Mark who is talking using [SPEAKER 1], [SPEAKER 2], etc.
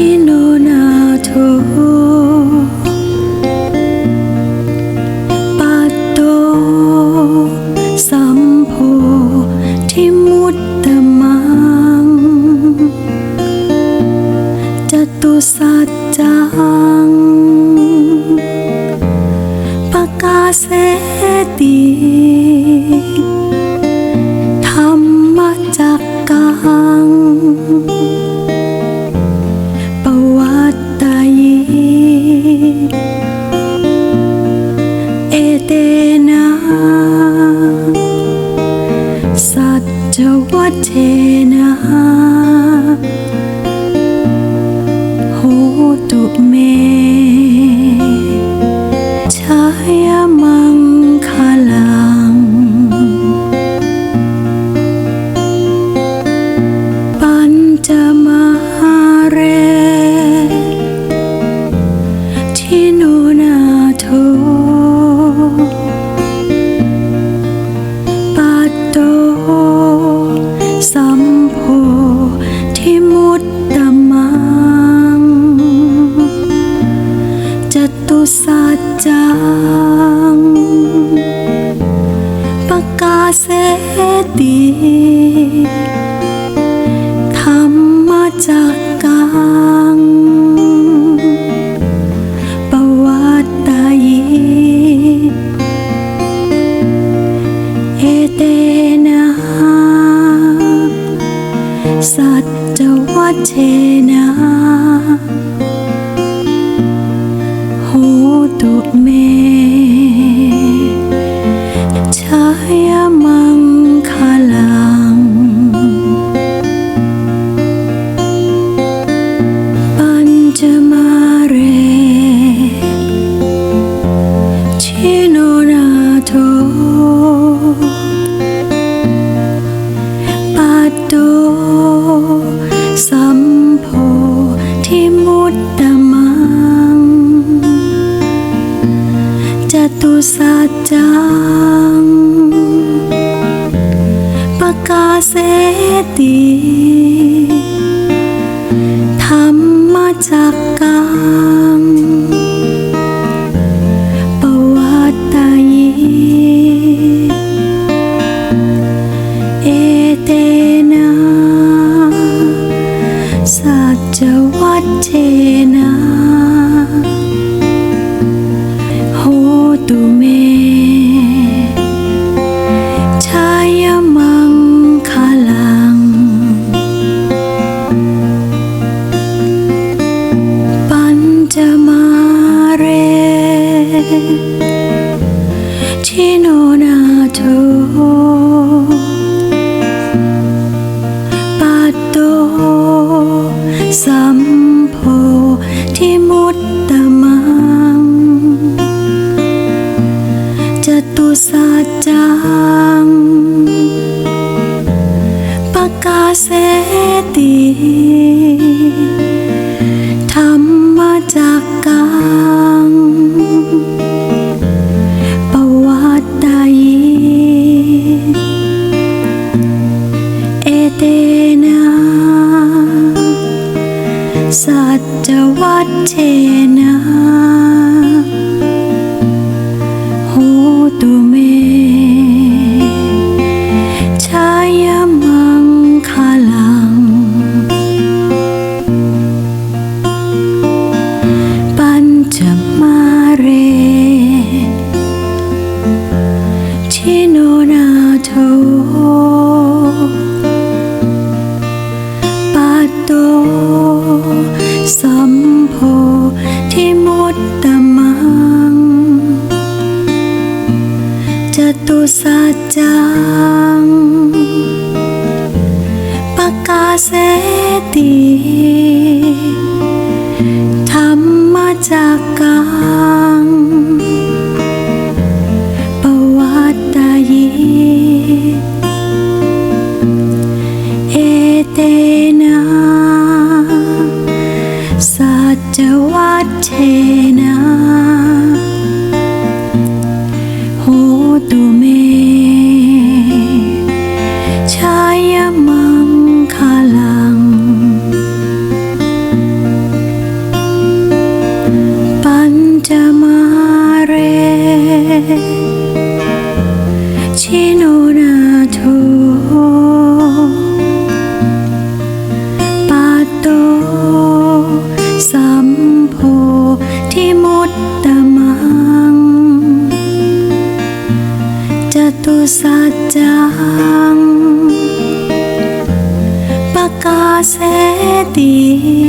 [SPEAKER 1] ชิโนนาโทปัตโต สัมโพทิมุตตมัง จตุสัจจังปกาเสติ So what ten and a half ตุสัจจังปกาเสติธรรมจักกังปวัตตายิเอเตนะสัจจวัชเช Γιατί. สัมโที่มุตตมังจตุสัจจังปกาเสติ ที่มุดตะมังจตุสัจจังปะกาเสตีธรรมจักก sattuwa tena sedang pakase sedih.